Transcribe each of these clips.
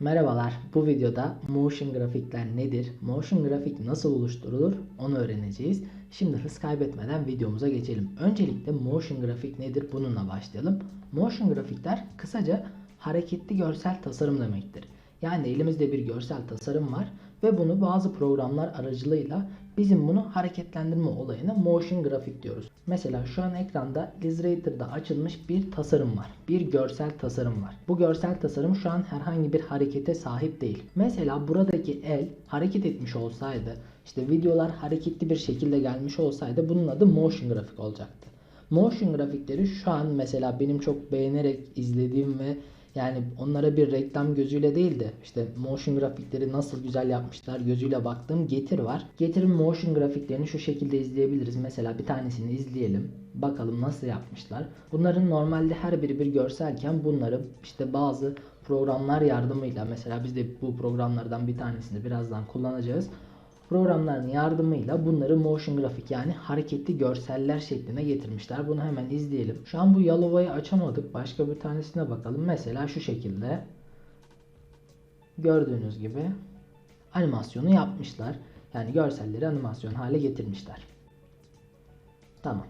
Merhabalar. Bu videoda motion grafikler nedir? Motion grafik nasıl oluşturulur? Onu öğreneceğiz. Şimdi hız kaybetmeden videomuza geçelim. Öncelikle motion grafik nedir? Bununla başlayalım. Motion grafikler kısaca hareketli görsel tasarım demektir. Yani elimizde bir görsel tasarım var ve bunu bazı programlar aracılığıyla bizim bunu hareketlendirme olayına motion grafik diyoruz. Mesela şu an ekranda Illustrator'da açılmış bir tasarım var. Bir görsel tasarım var. Bu görsel tasarım şu an herhangi bir harekete sahip değil. Mesela buradaki el hareket etmiş olsaydı, işte videolar hareketli bir şekilde gelmiş olsaydı bunun adı motion grafik olacaktı. Motion grafikleri şu an mesela benim çok beğenerek izlediğim ve yani onlara bir reklam gözüyle değil de işte motion grafikleri nasıl güzel yapmışlar gözüyle baktığım Getir var. Getir'in motion grafiklerini şu şekilde izleyebiliriz. Mesela bir tanesini izleyelim. Bakalım nasıl yapmışlar. Bunların normalde her biri bir görselken bunları işte bazı programlar yardımıyla mesela biz de bu programlardan bir tanesini birazdan kullanacağız programların yardımıyla bunları motion grafik yani hareketli görseller şekline getirmişler. Bunu hemen izleyelim. Şu an bu Yalova'yı açamadık. Başka bir tanesine bakalım. Mesela şu şekilde. Gördüğünüz gibi animasyonu yapmışlar. Yani görselleri animasyon hale getirmişler. Tamam.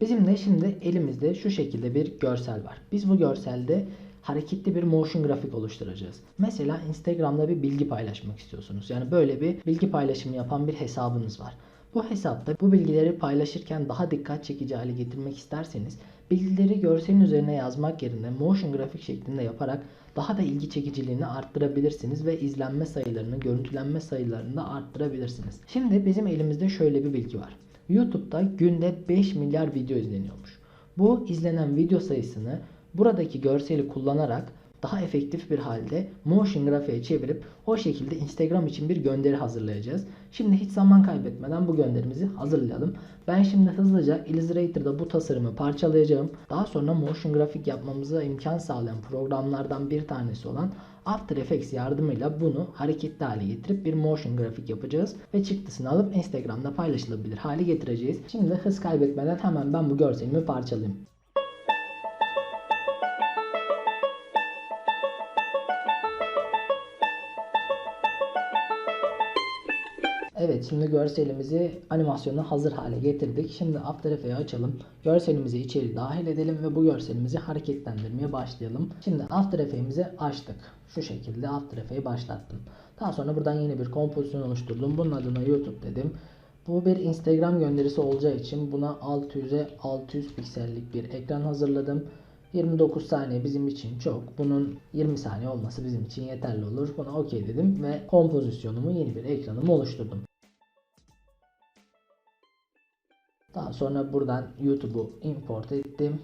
Bizim de şimdi elimizde şu şekilde bir görsel var. Biz bu görselde hareketli bir motion grafik oluşturacağız. Mesela Instagram'da bir bilgi paylaşmak istiyorsunuz. Yani böyle bir bilgi paylaşımı yapan bir hesabınız var. Bu hesapta bu bilgileri paylaşırken daha dikkat çekici hale getirmek isterseniz bilgileri görselin üzerine yazmak yerine motion grafik şeklinde yaparak daha da ilgi çekiciliğini arttırabilirsiniz ve izlenme sayılarını, görüntülenme sayılarını da arttırabilirsiniz. Şimdi bizim elimizde şöyle bir bilgi var. YouTube'da günde 5 milyar video izleniyormuş. Bu izlenen video sayısını buradaki görseli kullanarak daha efektif bir halde motion grafiğe çevirip o şekilde Instagram için bir gönderi hazırlayacağız. Şimdi hiç zaman kaybetmeden bu gönderimizi hazırlayalım. Ben şimdi hızlıca Illustrator'da bu tasarımı parçalayacağım. Daha sonra motion grafik yapmamıza imkan sağlayan programlardan bir tanesi olan After Effects yardımıyla bunu hareketli hale getirip bir motion grafik yapacağız ve çıktısını alıp Instagram'da paylaşılabilir hale getireceğiz. Şimdi hız kaybetmeden hemen ben bu görselimi parçalayayım. Şimdi görselimizi animasyona hazır hale getirdik. Şimdi After Effects'i açalım. Görselimizi içeri dahil edelim ve bu görselimizi hareketlendirmeye başlayalım. Şimdi After Effects'imizi açtık. Şu şekilde After Effects'i başlattım. Daha sonra buradan yeni bir kompozisyon oluşturdum. Bunun adına YouTube dedim. Bu bir Instagram gönderisi olacağı için buna 600'e 600 piksellik bir ekran hazırladım. 29 saniye bizim için çok. Bunun 20 saniye olması bizim için yeterli olur. Buna okey dedim ve kompozisyonumu yeni bir ekranımı oluşturdum. Daha sonra buradan YouTube'u import ettim.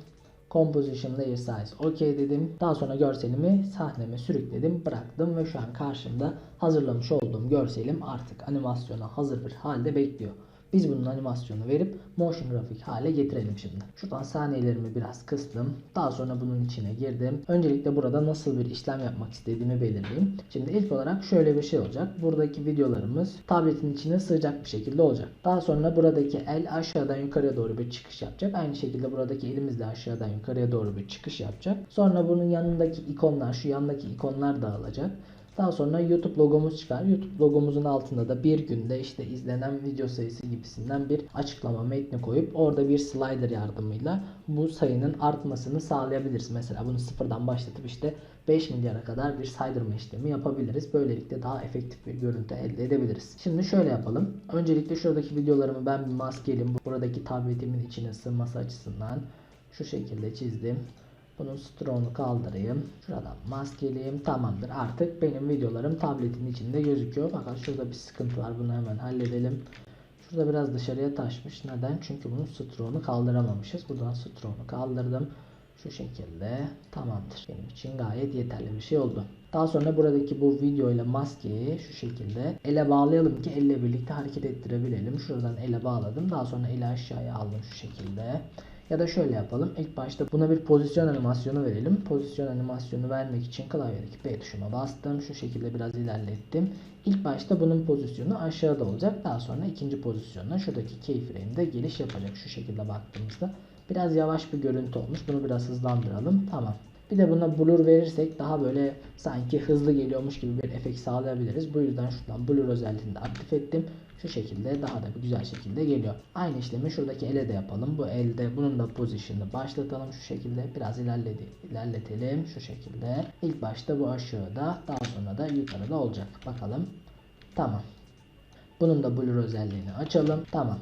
Composition Layer Size OK dedim. Daha sonra görselimi sahneme sürükledim, bıraktım ve şu an karşımda hazırlamış olduğum görselim artık animasyona hazır bir halde bekliyor. Biz bunun animasyonu verip motion grafik hale getirelim şimdi. Şuradan saniyelerimi biraz kıstım. Daha sonra bunun içine girdim. Öncelikle burada nasıl bir işlem yapmak istediğimi belirleyeyim. Şimdi ilk olarak şöyle bir şey olacak. Buradaki videolarımız tabletin içine sığacak bir şekilde olacak. Daha sonra buradaki el aşağıdan yukarıya doğru bir çıkış yapacak. Aynı şekilde buradaki elimiz de aşağıdan yukarıya doğru bir çıkış yapacak. Sonra bunun yanındaki ikonlar, şu yandaki ikonlar dağılacak. Daha sonra YouTube logomuz çıkar. YouTube logomuzun altında da bir günde işte izlenen video sayısı gibisinden bir açıklama metni koyup orada bir slider yardımıyla bu sayının artmasını sağlayabiliriz. Mesela bunu sıfırdan başlatıp işte 5 milyara kadar bir saydırma işlemi yapabiliriz. Böylelikle daha efektif bir görüntü elde edebiliriz. Şimdi şöyle yapalım. Öncelikle şuradaki videolarımı ben bir maskeleyim. Buradaki tabletimin içine sığması açısından şu şekilde çizdim. Bunun strong'u kaldırayım. Şuradan maskeleyeyim. Tamamdır. Artık benim videolarım tabletin içinde gözüküyor. Fakat şurada bir sıkıntı var. Bunu hemen halledelim. Şurada biraz dışarıya taşmış. Neden? Çünkü bunun strong'u kaldıramamışız. Buradan strong'u kaldırdım. Şu şekilde tamamdır. Benim için gayet yeterli bir şey oldu. Daha sonra buradaki bu video ile maskeyi şu şekilde ele bağlayalım ki elle birlikte hareket ettirebilelim. Şuradan ele bağladım. Daha sonra eli aşağıya aldım şu şekilde. Ya da şöyle yapalım. İlk başta buna bir pozisyon animasyonu verelim. Pozisyon animasyonu vermek için klavyedeki P tuşuna bastım. Şu şekilde biraz ilerlettim. İlk başta bunun pozisyonu aşağıda olacak. Daha sonra ikinci pozisyonuna şuradaki keyframe'de geliş yapacak. Şu şekilde baktığımızda biraz yavaş bir görüntü olmuş. Bunu biraz hızlandıralım. Tamam. Bir de buna blur verirsek daha böyle sanki hızlı geliyormuş gibi bir efekt sağlayabiliriz. Bu yüzden şuradan blur özelliğini de aktif ettim. Şu şekilde daha da bir güzel şekilde geliyor. Aynı işlemi şuradaki ele de yapalım. Bu elde bunun da pozisyonunu başlatalım şu şekilde. Biraz ilerledi, ilerletelim şu şekilde. İlk başta bu aşağıda daha sonra da yukarıda olacak. Bakalım. Tamam. Bunun da blur özelliğini açalım. Tamam.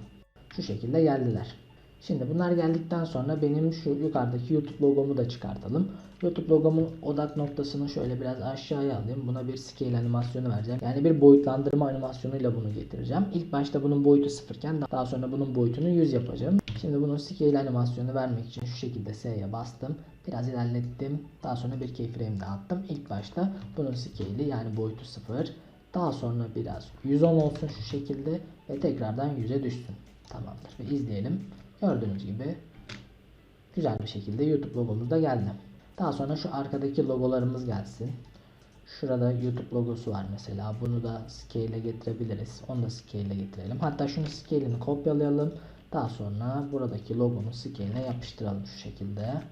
Şu şekilde geldiler. Şimdi bunlar geldikten sonra benim şu yukarıdaki YouTube logomu da çıkartalım. YouTube logomun odak noktasını şöyle biraz aşağıya alayım. Buna bir scale animasyonu vereceğim. Yani bir boyutlandırma animasyonuyla bunu getireceğim. İlk başta bunun boyutu sıfırken daha sonra bunun boyutunu 100 yapacağım. Şimdi bunun scale animasyonu vermek için şu şekilde S'ye bastım. Biraz ilerlettim. Daha sonra bir keyframe de attım. İlk başta bunun scale'i yani boyutu sıfır. Daha sonra biraz 110 olsun şu şekilde ve tekrardan 100'e düşsün. Tamamdır ve izleyelim. Gördüğünüz gibi güzel bir şekilde YouTube logomuz da geldi. Daha sonra şu arkadaki logolarımız gelsin. Şurada YouTube logosu var mesela. Bunu da scale'e getirebiliriz. Onu da scale'e getirelim. Hatta şunu scale'ini kopyalayalım. Daha sonra buradaki logonun scale'ine yapıştıralım şu şekilde.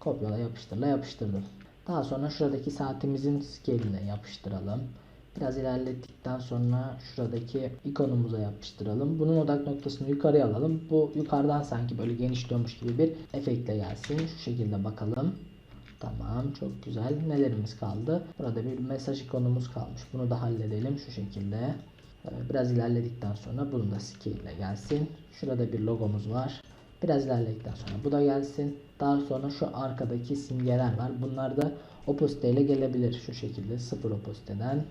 Kopyala yapıştırla yapıştırdım. Daha sonra şuradaki saatimizin scale'ine yapıştıralım. Biraz ilerlettikten sonra şuradaki ikonumuza yapıştıralım. Bunun odak noktasını yukarıya alalım. Bu yukarıdan sanki böyle genişliyormuş gibi bir efektle gelsin. Şu şekilde bakalım. Tamam çok güzel. Nelerimiz kaldı? Burada bir mesaj ikonumuz kalmış. Bunu da halledelim şu şekilde. Ee, Biraz ilerledikten sonra bunun da scale ile gelsin. Şurada bir logomuz var. Biraz ilerledikten sonra bu da gelsin. Daha sonra şu arkadaki simgeler var. Bunlar da opacity ile gelebilir. Şu şekilde sıfır opacity'den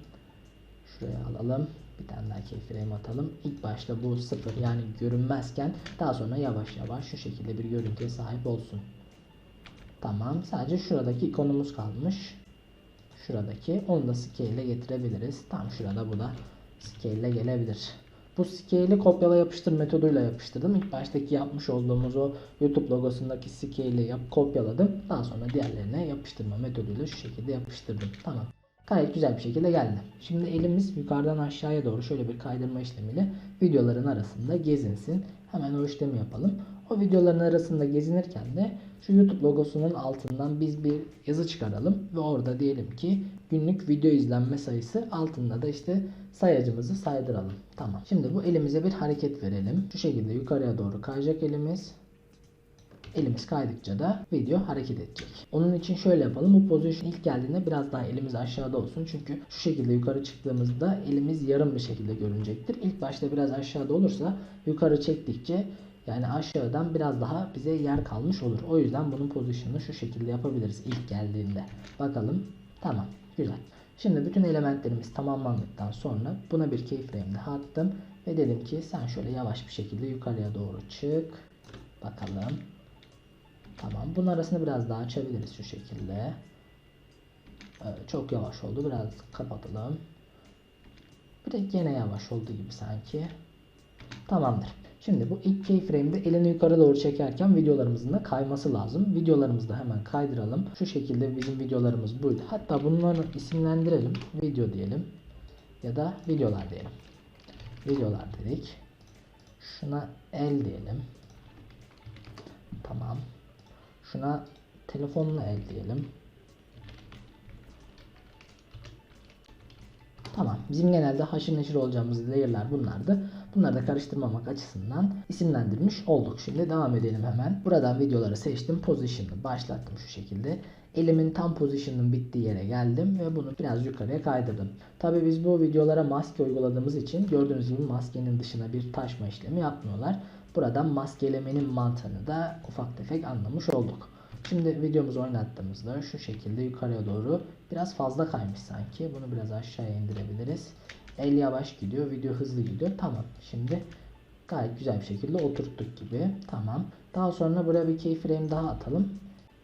Şuraya alalım. Bir tane daha keyframe atalım. İlk başta bu sıfır yani görünmezken daha sonra yavaş yavaş şu şekilde bir görüntüye sahip olsun. Tamam. Sadece şuradaki ikonumuz kalmış. Şuradaki. Onu da scale ile getirebiliriz. Tam şurada bu da scale ile gelebilir. Bu scale'i kopyala yapıştır metoduyla yapıştırdım. İlk baştaki yapmış olduğumuz o YouTube logosundaki scale'i yap kopyaladım. Daha sonra diğerlerine yapıştırma metoduyla şu şekilde yapıştırdım. Tamam. Gayet güzel bir şekilde geldi. Şimdi elimiz yukarıdan aşağıya doğru şöyle bir kaydırma işlemiyle videoların arasında gezinsin. Hemen o işlemi yapalım. O videoların arasında gezinirken de şu YouTube logosunun altından biz bir yazı çıkaralım ve orada diyelim ki günlük video izlenme sayısı altında da işte sayacımızı saydıralım. Tamam. Şimdi bu elimize bir hareket verelim. Şu şekilde yukarıya doğru kayacak elimiz. Elimiz kaydıkça da video hareket edecek. Onun için şöyle yapalım. Bu pozisyon ilk geldiğinde biraz daha elimiz aşağıda olsun. Çünkü şu şekilde yukarı çıktığımızda elimiz yarım bir şekilde görünecektir. İlk başta biraz aşağıda olursa yukarı çektikçe yani aşağıdan biraz daha bize yer kalmış olur. O yüzden bunun pozisyonunu şu şekilde yapabiliriz ilk geldiğinde. Bakalım. Tamam. Güzel. Şimdi bütün elementlerimiz tamamlandıktan sonra buna bir keyframe daha attım. Ve dedim ki sen şöyle yavaş bir şekilde yukarıya doğru çık. Bakalım. Tamam. Bunun arasını biraz daha açabiliriz şu şekilde. Evet, çok yavaş oldu. Biraz kapatalım. Bir de gene yavaş oldu gibi sanki. Tamamdır. Şimdi bu ilk keyframe'de elini yukarı doğru çekerken videolarımızın da kayması lazım. Videolarımızı da hemen kaydıralım. Şu şekilde bizim videolarımız buydu. Hatta bunları isimlendirelim. Video diyelim. Ya da videolar diyelim. Videolar dedik. Şuna el diyelim. Tamam. Şuna telefonla el diyelim. Tamam. Bizim genelde haşır neşir olacağımız layer'lar bunlardı. Bunları da karıştırmamak açısından isimlendirmiş olduk. Şimdi devam edelim hemen. Buradan videoları seçtim. Position'ı başlattım şu şekilde. Elimin tam position'ın bittiği yere geldim ve bunu biraz yukarıya kaydırdım. Tabi biz bu videolara maske uyguladığımız için gördüğünüz gibi maskenin dışına bir taşma işlemi yapmıyorlar. Buradan maskelemenin mantığını da ufak tefek anlamış olduk. Şimdi videomuzu oynattığımızda şu şekilde yukarıya doğru biraz fazla kaymış sanki. Bunu biraz aşağıya indirebiliriz. El yavaş gidiyor, video hızlı gidiyor. Tamam. Şimdi gayet güzel bir şekilde oturttuk gibi. Tamam. Daha sonra buraya bir keyframe daha atalım.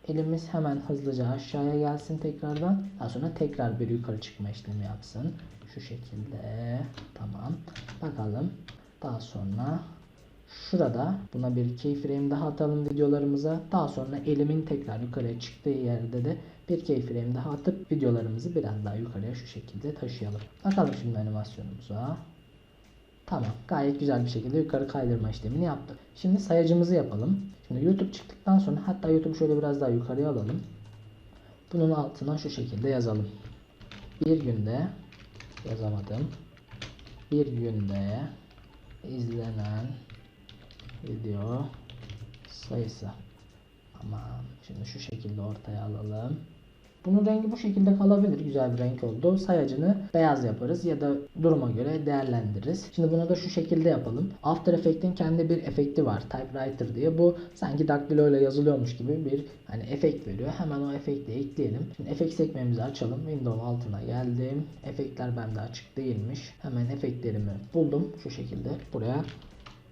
Elimiz hemen hızlıca aşağıya gelsin tekrardan. Daha sonra tekrar bir yukarı çıkma işlemi yapsın. Şu şekilde. Tamam. Bakalım. Daha sonra Şurada buna bir keyframe daha atalım videolarımıza. Daha sonra elimin tekrar yukarıya çıktığı yerde de bir keyframe daha atıp videolarımızı biraz daha yukarıya şu şekilde taşıyalım. Bakalım şimdi animasyonumuza. Tamam. Gayet güzel bir şekilde yukarı kaydırma işlemini yaptık. Şimdi sayacımızı yapalım. Şimdi YouTube çıktıktan sonra hatta YouTube şöyle biraz daha yukarıya alalım. Bunun altına şu şekilde yazalım. Bir günde yazamadım. Bir günde izlenen video sayısı. Aman şimdi şu şekilde ortaya alalım. Bunun rengi bu şekilde kalabilir. Güzel bir renk oldu. Sayacını beyaz yaparız ya da duruma göre değerlendiririz. Şimdi bunu da şu şekilde yapalım. After Effects'in kendi bir efekti var. Typewriter diye. Bu sanki daktilo ile yazılıyormuş gibi bir hani efekt veriyor. Hemen o efekti ekleyelim. Şimdi efekt sekmemizi açalım. Windows altına geldim. Efektler bende açık değilmiş. Hemen efektlerimi buldum. Şu şekilde buraya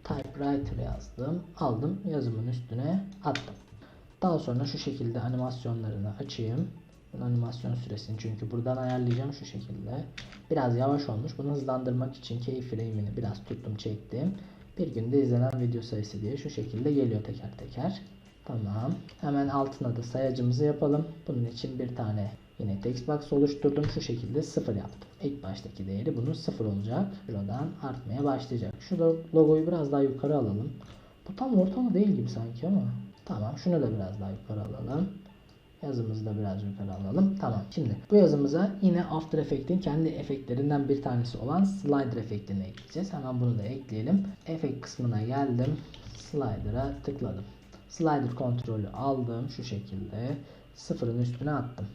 typewriter yazdım. Aldım. Yazımın üstüne attım. Daha sonra şu şekilde animasyonlarını açayım. Animasyon süresini çünkü buradan ayarlayacağım şu şekilde. Biraz yavaş olmuş. Bunu hızlandırmak için keyframe'ini biraz tuttum çektim. Bir günde izlenen video sayısı diye şu şekilde geliyor teker teker. Tamam. Hemen altına da sayacımızı yapalım. Bunun için bir tane yine text box oluşturdum. Şu şekilde 0 yaptım. İlk baştaki değeri bunun 0 olacak. Şuradan artmaya başlayacak. Şu logoyu biraz daha yukarı alalım. Bu tam ortama değil gibi sanki ama. Tamam şunu da biraz daha yukarı alalım. Yazımızı da biraz yukarı alalım. Tamam. Şimdi bu yazımıza yine After Effects'in kendi efektlerinden bir tanesi olan Slider efektini ekleyeceğiz. Hemen bunu da ekleyelim. Efekt kısmına geldim. Slider'a tıkladım. Slider kontrolü aldım şu şekilde. Sıfırın üstüne attım.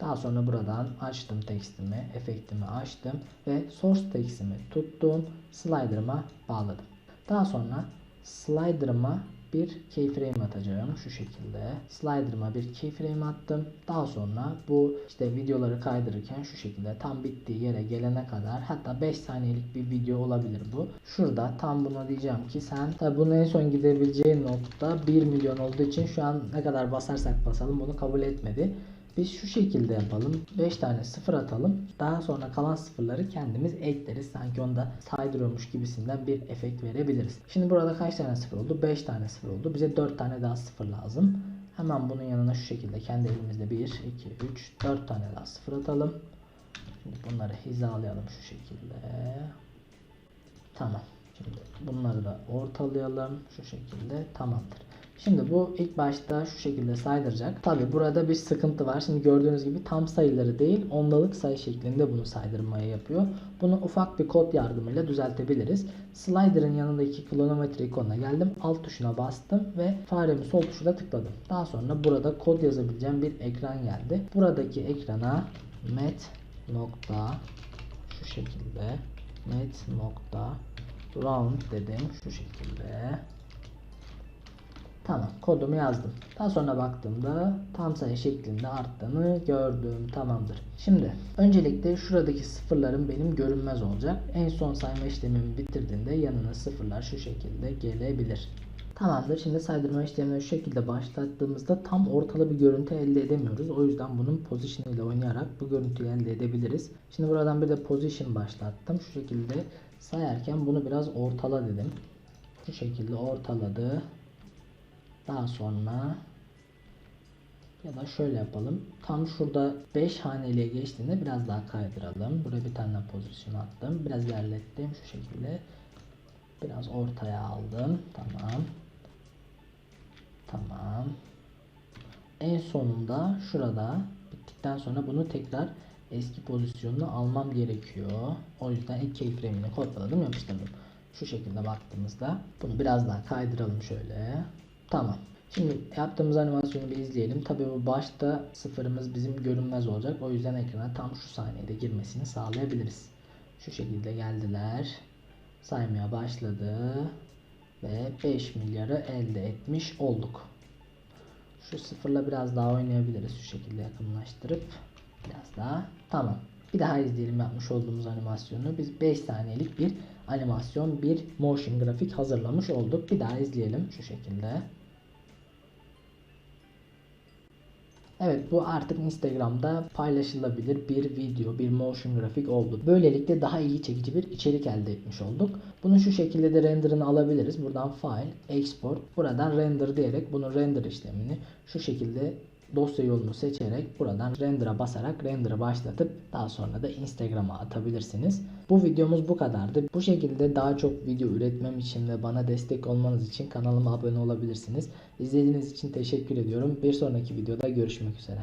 Daha sonra buradan açtım tekstimi, efektimi açtım ve source tekstimi tuttum, slider'ıma bağladım. Daha sonra slider'ıma bir keyframe atacağım şu şekilde. Slider'ıma bir keyframe attım. Daha sonra bu işte videoları kaydırırken şu şekilde tam bittiği yere gelene kadar hatta 5 saniyelik bir video olabilir bu. Şurada tam buna diyeceğim ki sen tabi bunun en son gidebileceğin nokta 1 milyon olduğu için şu an ne kadar basarsak basalım bunu kabul etmedi. Biz şu şekilde yapalım. 5 tane sıfır atalım. Daha sonra kalan sıfırları kendimiz ekleriz. Sanki onda saydırıyormuş gibisinden bir efekt verebiliriz. Şimdi burada kaç tane sıfır oldu? 5 tane sıfır oldu. Bize 4 tane daha sıfır lazım. Hemen bunun yanına şu şekilde kendi elimizde 1, 2, 3, 4 tane daha sıfır atalım. Şimdi bunları hizalayalım şu şekilde. Tamam. Şimdi bunları da ortalayalım şu şekilde. Tamamdır. Şimdi bu ilk başta şu şekilde saydıracak. Tabi burada bir sıkıntı var. Şimdi gördüğünüz gibi tam sayıları değil ondalık sayı şeklinde bunu saydırmayı yapıyor. Bunu ufak bir kod yardımıyla düzeltebiliriz. Slider'ın yanındaki klonometre ikonuna geldim. Alt tuşuna bastım ve faremi sol tuşuna tıkladım. Daha sonra burada kod yazabileceğim bir ekran geldi. Buradaki ekrana met nokta şu şekilde met nokta round dedim şu şekilde Tamam kodumu yazdım. Daha sonra baktığımda tam sayı şeklinde arttığını gördüm. Tamamdır. Şimdi öncelikle şuradaki sıfırların benim görünmez olacak. En son sayma işlemimi bitirdiğinde yanına sıfırlar şu şekilde gelebilir. Tamamdır. Şimdi saydırma işlemini şu şekilde başlattığımızda tam ortalı bir görüntü elde edemiyoruz. O yüzden bunun position ile oynayarak bu görüntüyü elde edebiliriz. Şimdi buradan bir de position başlattım. Şu şekilde sayarken bunu biraz ortala dedim. Bu şekilde ortaladı. Daha sonra ya da şöyle yapalım. Tam şurada 5 haneliğe geçtiğinde biraz daha kaydıralım. Buraya bir tane pozisyon attım. Biraz ilerlettim şu şekilde. Biraz ortaya aldım. Tamam. Tamam. En sonunda şurada bittikten sonra bunu tekrar eski pozisyonuna almam gerekiyor. O yüzden ilk keyframe'ini kopyaladım yapıştırdım. Şu şekilde baktığımızda bunu biraz daha kaydıralım şöyle. Tamam. Şimdi yaptığımız animasyonu bir izleyelim. Tabi bu başta sıfırımız bizim görünmez olacak. O yüzden ekrana tam şu saniyede girmesini sağlayabiliriz. Şu şekilde geldiler. Saymaya başladı. Ve 5 milyarı elde etmiş olduk. Şu sıfırla biraz daha oynayabiliriz. Şu şekilde yakınlaştırıp. Biraz daha. Tamam. Bir daha izleyelim yapmış olduğumuz animasyonu. Biz 5 saniyelik bir animasyon, bir motion grafik hazırlamış olduk. Bir daha izleyelim şu şekilde. Evet bu artık Instagram'da paylaşılabilir bir video, bir motion grafik oldu. Böylelikle daha iyi çekici bir içerik elde etmiş olduk. Bunu şu şekilde de renderını alabiliriz. Buradan file, export, buradan render diyerek bunun render işlemini şu şekilde dosya yolunu seçerek buradan render'a basarak render'ı başlatıp daha sonra da Instagram'a atabilirsiniz. Bu videomuz bu kadardı. Bu şekilde daha çok video üretmem için ve bana destek olmanız için kanalıma abone olabilirsiniz. İzlediğiniz için teşekkür ediyorum. Bir sonraki videoda görüşmek üzere.